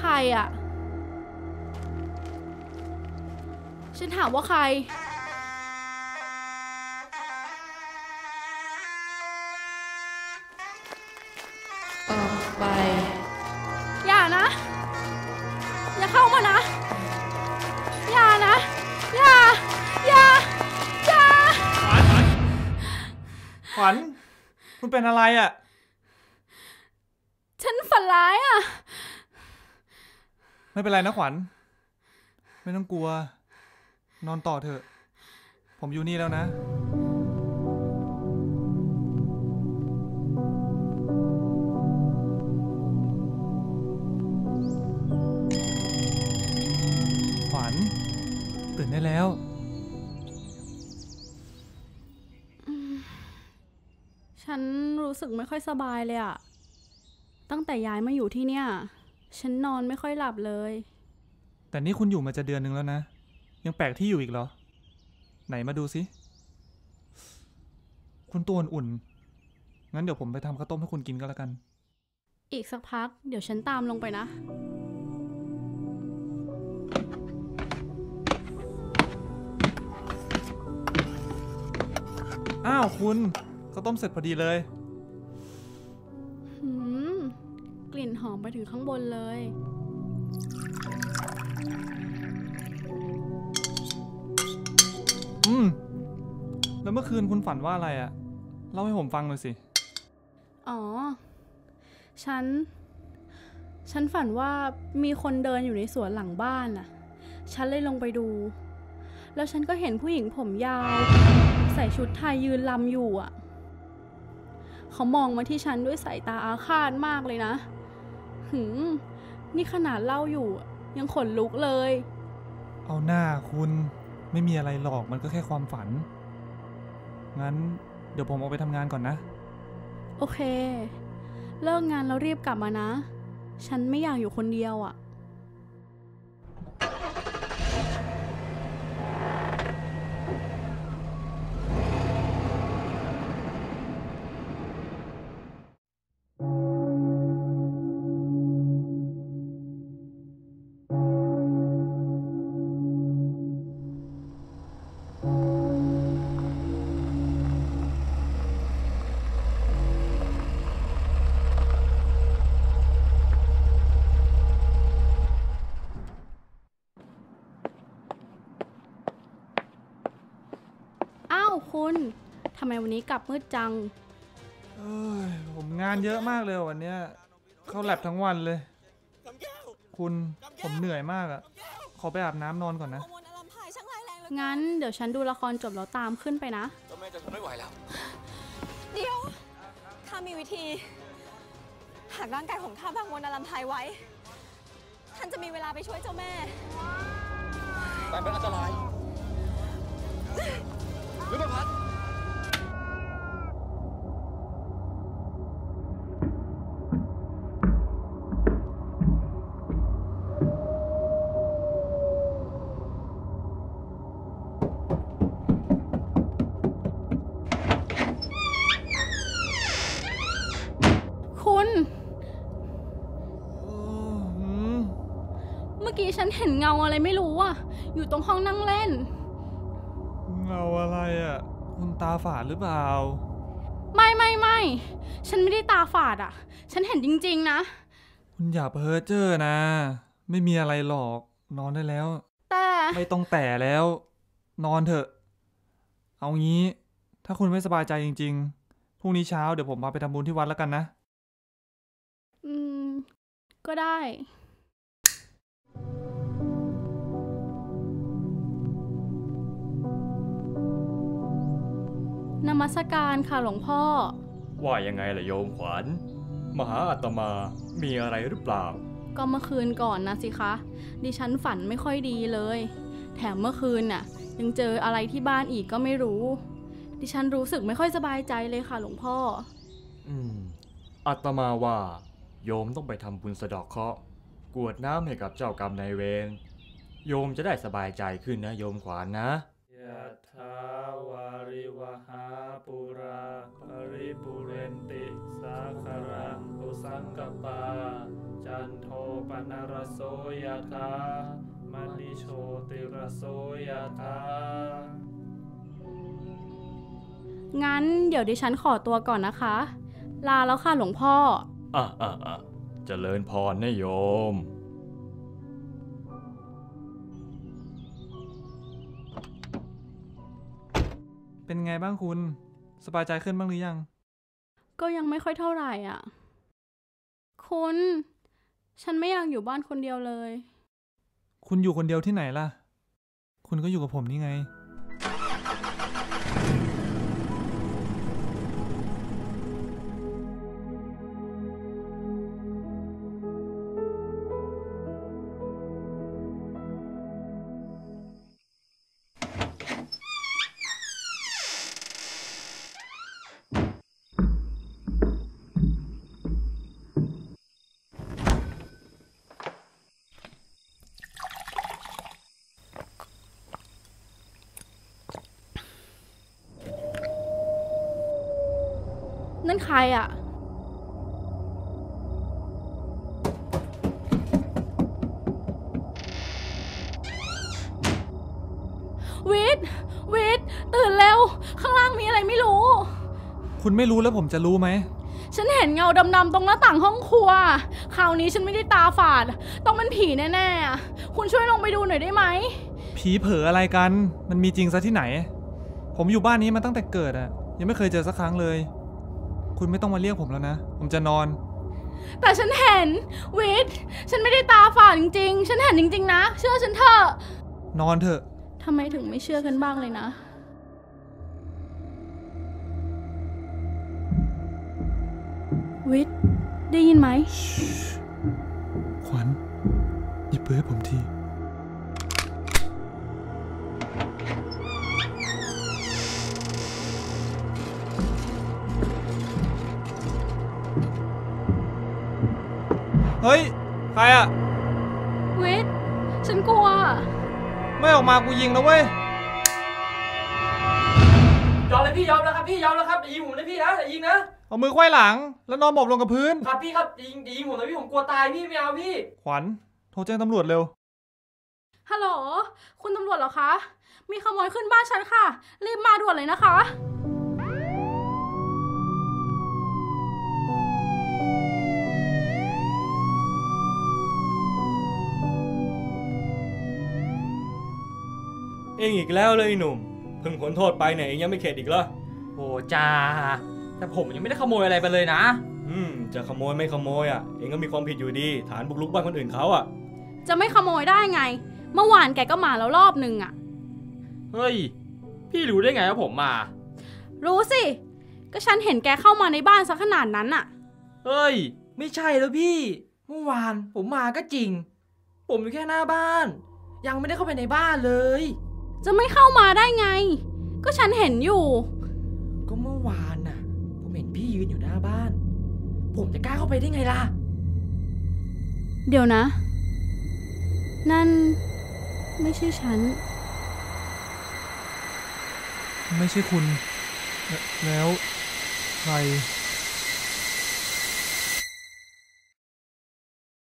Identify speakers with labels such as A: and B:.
A: ใครอะฉันถามว่าใคร
B: ออกไป
A: อย่านะ อย่าเข้ามานะ อย่านะ อย่า อย่า อย่า
C: ขวัญ คุณเป็นอะไรอะ่ะ
A: ฉันฝันร้ายอะ
C: ไม่เป็นไรนะขวัญ ไม่ต้องกลัว นอนต่อเถอะ ผมอยู่นี่แล้วนะขวัญตื่นได้แล้ว
A: ฉันรู้สึกไม่ค่อยสบายเลยอะตั้งแต่ย้ายมาอยู่ที่เนี่ย ฉันนอนไม่ค่อยหลับเลย
C: แต่นี่คุณอยู่มาจะเดือนหนึ่งแล้วนะ ยังแปลกที่อยู่อีกเหรอ ไหนมาดูสิคุณตัวอุ่นๆงั้นเดี๋ยวผมไปทำข้าวต้มให้คุณกินก็แล้วกัน
A: อีกสักพัก เดี๋ยวฉันตามลงไปนะ
C: อ้าวคุณข้าวต้มเสร็จพอดีเลย
A: ลิ่นหอมไปถึงข้างบนเลย
C: อืม แล้วเมื่อคืนคุณฝันว่าอะไรอะเล่าให้ผมฟังหน่อยสิ
A: อ๋อ ฉัน ฉันฝันว่ามีคนเดินอยู่ในสวนหลังบ้านน่ะฉันเลยลงไปดู แล้วฉันก็เห็นผู้หญิงผมยาว ใส่ชุดไทยยืนลำอยู่อะเขามองมาที่ฉันด้วยสายตาอาฆาตมากเลยนะ หืมนี่ขนาดเล่าอยู่อะยังขนลุกเลย
C: เอาหน้าคุณไม่มีอะไรหรอกมันก็แค่ความฝัน งั้นเดี๋ยวผมออกไปทำงานก่อนนะ
A: โอเค เลิกงานแล้วรีบกลับมานะ ฉันไม่อยากอยู่คนเดียวอะอ้ คุณทำไมวันนี้กลับมืดจัง
C: เอ้ยผมงานเยอะมากเลยวันเนี้ยเข้าแลบทั้งวันเลย คุณผมเหนื่อยมากอะ่ะขอไปอาบน้ำนอนก่อนนะ
D: มนอลัมพายช่างร้ายแรงเหลย
A: งั้นเดี๋ยวฉันดูละครจบแล้วตามขึ้นไปนะ
E: เจ้าแม่จะทนไม่ไหวแล้ว
D: เดี๋ยวข้ามีวิธี หากร่างกายของข้าพังมนอลัมพายไว้ ท่านจะมีเวลาไปช่วยเจ้าแม่
E: แต่เป็นอันตรายหรือประพัด
C: มื่
A: อกี้ฉันเห็นเงาอะไรไม่รู้อะอยู่ตรงห้องนั่งเล่น
C: เงาอะไรอะ่ะคุณตาฝาดหรือเปล่า
A: ไม่ไม่ไม่ ฉันไม่ได้ตาฝาดอะฉันเห็นจริง ๆ นะ
C: คุณอย่าเพ้อเจ้อนะ ไม่มีอะไรหรอกนอนได้แล้ว
A: แต่
C: ไม่ต้องแต่แล้ว นอนเถอะ เอางี้ ถ้าคุณไม่สบายใจจริง ๆพรุ่งนี้เช้าเดี๋ยวผมพาไปทำบุญที่วัดแล้วกันนะ
A: อืม ก็ได้ นมัสการค่ะหลวงพ่อ
F: ว่ายังไงล่ะโยมขวัญมาหาอาตมามีอะไรหรือเปล่า
A: ก็เมื่อคืนก่อนนะสิคะ ดิฉันฝันไม่ค่อยดีเลย แถมเมื่อคืนน่ะ ยังเจออะไรที่บ้านอีกก็ไม่รู้ ดิฉันรู้สึกไม่ค่อยสบายใจเลยค่ะหลวงพ่อ
F: อืมอาตมาว่า โยมต้องไปทำบุญสะเดอกเคราะห์กรวดน้ำให้กับเจ้ากรรมนายเวรโยมจะได้สบายใจขึ้นนะ โยมขวัญนะ
C: ยะถาวา สาคารังตุสังกปา จันโทปนรสโสยธามณิโชติรสโสยธา
A: งั้นเดี๋ยวดิฉันขอตัวก่อนนะคะ ลาแล้วค่ะหลวงพ่อ
F: อะอะอะเจริญพรนะโยม
C: เป็นไงบ้างคุณ สบายใจขึ้นบ้างหรือยัง
A: ก็ยังไม่ค่อยเท่าไหร่อะ คุณ ฉันไม่อยากอยู่บ้านคนเดียวเลย
C: คุณอยู่คนเดียวที่ไหนล่ะ คุณก็อยู่กับผมนี่ไง
A: ใครอะ วิทย์วิทย์ตื่นเร็ว ข้างล่างมีอะไรไม่รู้
C: คุณไม่รู้แล้วผมจะรู้ไหม
A: ฉันเห็นเงาดำๆตรงหน้าต่างห้องครัว คราวนี้ฉันไม่ได้ตาฝาด ต้องเป็นผีแน่ๆอะคุณช่วยลงไปดูหน่อยได้ไหม
C: ผีเผลออะไรกัน มันมีจริงซะที่ไหน ผมอยู่บ้านนี้มาตั้งแต่เกิดอะยังไม่เคยเจอสักครั้งเลย คุณไม่ต้องมาเรียกผมแล้วนะ ผมจะนอน
A: แต่ฉันเห็น วิทย์ฉันไม่ได้ตาฝาดจริง ๆ ฉันเห็นจริง ๆ นะ เชื่อฉันเถอะ
C: นอนเถอะ
A: ทำไมถึงไม่เชื่อกันบ้างเลยนะ วิทย์ได้ยินไหม
C: ขวัญหยิบปืนให้ผมที เฮ้ย ใครอะ
A: วิทย์ฉันกลัว
C: ไม่ออกมากูยิงนะเว้ย
G: ยอมเลยพี่ยอมแล้วครับพี่ยอมแล้วครับอย่ายิงผมนะพี่นะอย่ายิงนะ
C: เอามือไขว้หลัง แล้วนอนหมอบลงกับพื้น
G: ครับพี่ครับอย่ายิงอย่ายิงผมนะพี่ผมกลัวตายพี่ไม่เอาพี่
C: ขวัญ โทรแจ้งตำรวจเร็ว
A: ฮัลโหล คุณตำรวจเหรอคะ มีขโมยขึ้นบ้านฉันค่ะ รีบมาด่วนเลยนะคะ
F: เองอีกแล้วเลยไอ้หนุ่มเพิ่งพ้นโทษไปเนี่ยเองยังไม่เข็ดอีกเหรอ
G: โอ้จ้าแต่ผมยังไม่ได้ขโมยอะไรไปเลยนะ
F: อืมจะขโมยไม่ขโมยอะเองก็มีความผิดอยู่ดี ฐานบุกรุกบ้านคนอื่นเขาอะ
A: จะไม่ขโมยได้ไง เมื่อวานแกก็มาแล้วรอบหนึ่งอะ
G: เฮ้ย พี่รู้ได้ไงว่าผมมา
A: รู้สิ ก็ฉันเห็นแกเข้ามาในบ้านซะขนาดนั้นอะ
G: เฮ้ย ไม่ใช่แล้วพี่ เมื่อวานผมมาก็จริง ผมอยู่แค่หน้าบ้าน ยังไม่ได้เข้าไปในบ้านเลย
A: จะไม่เข้ามาได้ไง ก็ฉันเห็นอยู่
G: ก็เมื่อวานน่ะ ผมเห็นพี่ยืนอยู่หน้าบ้าน ผมจะกล้าเข้าไปได้ไงล่ะ
A: เดี๋ยวนะ นั่นไม่ใช่ฉัน
C: ไม่ใช่คุณ แลแล้วใคร